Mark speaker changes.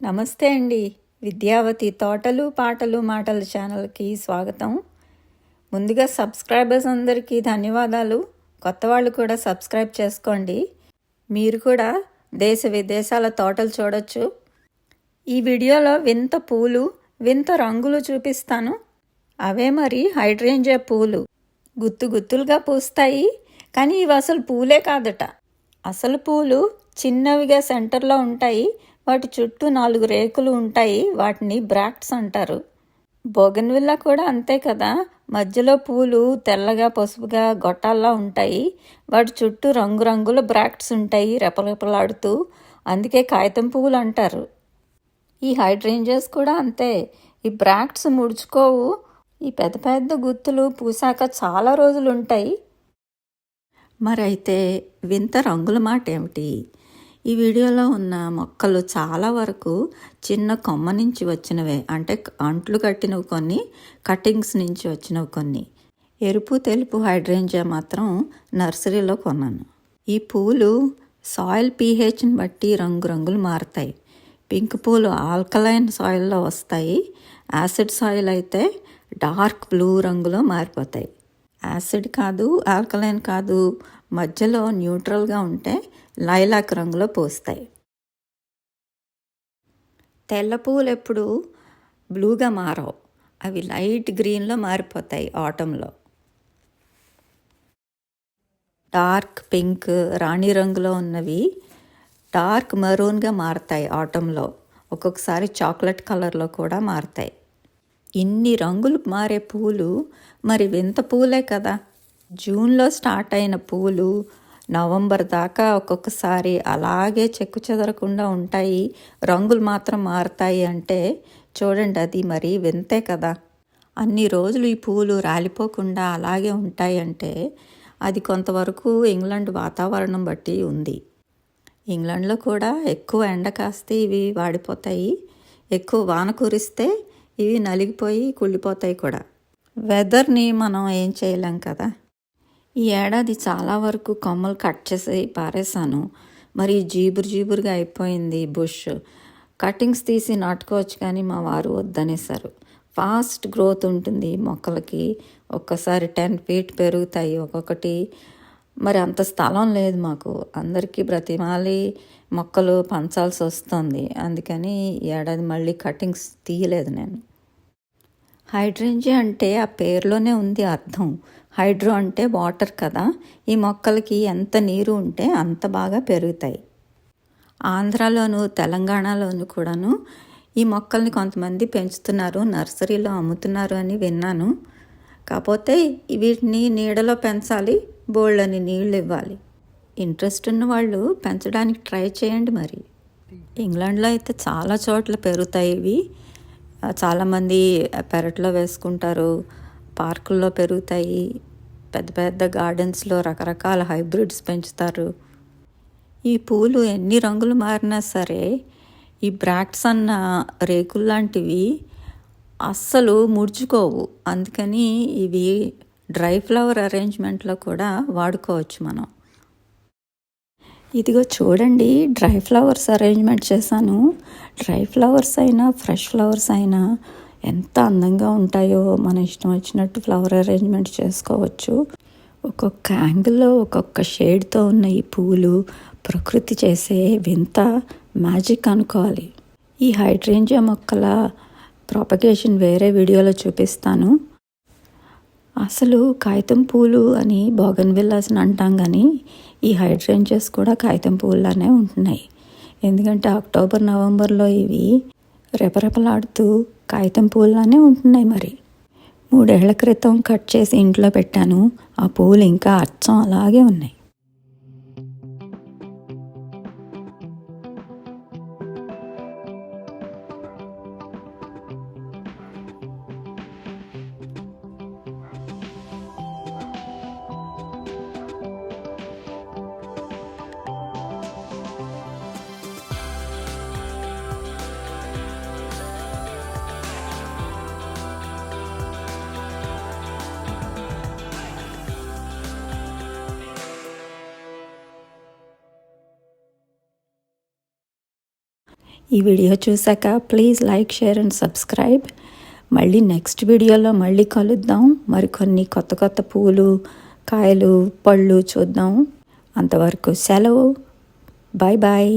Speaker 1: నమస్తే అండి. విద్యావతి తోటలు పాటలు మాటలు ఛానల్కి స్వాగతం. ముందుగా సబ్స్క్రైబర్స్ అందరికీ ధన్యవాదాలు. కొత్త వాళ్ళు కూడా సబ్స్క్రైబ్ చేసుకోండి. మీరు కూడా దేశ విదేశాల తోటలు చూడొచ్చు. ఈ వీడియోలో వింత పూలు వింత రంగులు చూపిస్తాను. అవే మరి హైడ్రేంజా పూలు. గుత్తు గుత్తులుగా పూస్తాయి. కానీ ఇవి అసలు పూలే కాదట. అసలు పూలు చిన్నవిగా సెంటర్లో ఉంటాయి. వాటి చుట్టూ నాలుగు రేకులు ఉంటాయి. వాటిని బ్రాక్ట్స్ అంటారు. బోగన్విల్లా కూడా అంతే కదా. మధ్యలో పూలు తెల్లగా పసుపుగా గొట్టాల్లా ఉంటాయి. వాటి చుట్టూ రంగురంగుల బ్రాక్ట్స్ ఉంటాయి రెపరెపలాడుతూ. అందుకే కాగితం పువ్వులు అంటారు. ఈ హైడ్రేంజర్స్ కూడా అంతే. ఈ బ్రాక్ట్స్ ముడుచుకోవు. ఈ పెద్ద పెద్ద గుత్తులు పూసాక చాలా రోజులు ఉంటాయి మరైతే వింత రంగుల మాట ఏమిటి ఈ వీడియోలో ఉన్న మొక్కలు చాలా వరకు చిన్న కొమ్మ నుంచి వచ్చినవే. అంటే అంట్లు కట్టినవి కొన్ని కటింగ్స్ నుంచి వచ్చినవి కొన్ని. ఎరుపు తెలుపు హైడ్రేంజా మాత్రం నర్సరీలో కొన్నాను. ఈ పూలు సాయిల్ పీహెచ్ని బట్టి రంగురంగులు మారుతాయి. పింక్ పూలు ఆల్కలైన్ సాయిల్లో వస్తాయి. యాసిడ్ సాయిల్ అయితే డార్క్ బ్లూ రంగులో మారిపోతాయి. యాసిడ్ కాదు ఆల్కలైన్ కాదు మధ్యలో న్యూట్రల్గా ఉంటే లైలాక్ రంగులో పోస్తాయి. తెల్ల పువ్వులు ఎప్పుడు? బ్లూగా మారవు. అవి లైట్ గ్రీన్లో మారిపోతాయి ఆటంలో. డార్క్ పింక్ రాణి రంగులో ఉన్నవి డార్క్ మరూన్గా మారుతాయి ఆటంలో. ఒక్కొక్కసారి చాక్లెట్ కలర్లో కూడా మారుతాయి. ఇన్ని రంగులు మారే పూలు మరి వింత పూలే కదా. జూన్లో స్టార్ట్ అయిన పూలు నవంబర్ దాకా ఒక్కొక్కసారి అలాగే చెక్కు చెదరకుండా ఉంటాయి. రంగులు మాత్రం మారుతాయి అంటే చూడండి అది మరి వింతే కదా. అన్ని రోజులు ఈ పూలు రాలిపోకుండా అలాగే ఉంటాయంటే అది కొంతవరకు ఇంగ్లాండ్ వాతావరణం బట్టి ఉంది. ఇంగ్లాండ్లో కూడా ఎక్కువ ఎండ కాస్తే ఇవి వాడిపోతాయి. ఎక్కువ వాన కురిస్తే ఇవి నలిగిపోయి కుళ్ళిపోతాయి కూడా. వెదర్ని మనం ఏం చేయలేం కదా. ఈ ఏడాది చాలా వరకు కొమ్మలు కట్ చేసి పారేశాను. మరి జీబురు జీబురుగా అయిపోయింది బుష్ కటింగ్స్ తీసి నాటుకోవచ్చు కానీ మా వారు వద్దనేసారు ఫాస్ట్ గ్రోత్ ఉంటుంది మొక్కలకి. ఒక్కసారి టెన్ ఫీట్ పెరుగుతాయి ఒక్కొక్కటి. మరి అంత స్థలం లేదు మాకు. అందరికీ బ్రతిమాలి మొక్కలు పంచాల్సి వస్తుంది. అందుకని ఏడాది మళ్ళీ కటింగ్స్ తీయలేదు నేను. హైడ్రేంజియా అంటే ఆ పేరులోనే ఉంది అర్థం. హైడ్రో అంటే వాటర్ కదా. ఈ మొక్కలకి ఎంత నీరు ఉంటే అంత బాగా పెరుగుతాయి. ఆంధ్రాలోను తెలంగాణలోను కూడాను ఈ మొక్కల్ని కొంతమంది పెంచుతున్నారు నర్సరీలో అమ్ముతున్నారు అని విన్నాను. కాకపోతే వీటిని నీడలో పెంచాలి బోళ్ళని నీళ్ళు ఇవ్వాలి. ఇంట్రెస్ట్ ఉన్న వాళ్ళు పెంచడానికి ట్రై చేయండి మరి. ఇంగ్లాండ్లో అయితే చాలా చోట్ల పెరుగుతాయి ఇవి. చాలామంది పెరట్లో వేసుకుంటారు. పార్కుల్లో పెరుగుతాయి. పెద్ద పెద్ద గార్డెన్స్లో రకరకాల హైబ్రిడ్స్ పెంచుతారు. ఈ పూలు ఎన్ని రంగులు మారినా సరే ఈ బ్రాక్ట్స్ అన్న రేకుల్లాంటివి అస్సలు ముడుచుకోవు. అందుకని ఇవి డ్రై ఫ్లవర్ అరేంజ్మెంట్లో కూడా వాడుకోవచ్చు మనం. ఇదిగో చూడండి డ్రై ఫ్లవర్స్ అరేంజ్మెంట్ చేశాను. డ్రై ఫ్లవర్స్ అయినా ఫ్రెష్ ఫ్లవర్స్ అయినా ఎంత అందంగా ఉంటాయో మన ఇష్టం వచ్చినట్టు ఫ్లవర్ అరేంజ్మెంట్ చేసుకోవచ్చు. ఒక్కొక్క యాంగిల్లో ఒక్కొక్క షేడ్తో ఉన్న ఈ పూలు ప్రకృతి చేసే వింత మ్యాజిక్ అనుకోవాలి. ఈ హైడ్రేంజియా మొక్కల ప్రాపగేషన్ వేరే వీడియోలో చూపిస్తాను. అసలు కాగితం పూలు అని బోగన్ విల్లాస్ అంటాం కానీ ఈ హైడ్రేంజెస్ కూడా కాగితం పువ్వులానే ఉంటున్నాయి. ఎందుకంటే అక్టోబర్ నవంబర్లో ఇవి రెపరెపలాడుతూ కాగితం పువ్వులానే ఉంటున్నాయి మరి. మూడేళ్ళ క్రితం కట్ చేసి ఇంట్లో పెట్టాను. ఆ పువ్వులు ఇంకా అచ్చం అలాగే ఉన్నాయి. ఈ వీడియో చూశాక please like share and subscribe. మళ్ళీ నెక్స్ట్ వీడియోలో మళ్ళీ కలుద్దాం. మరికొన్ని కొత్త కొత్త పూలు కాయలు పళ్ళు చూద్దాం. అంతవరకు సెలవు. Bye bye.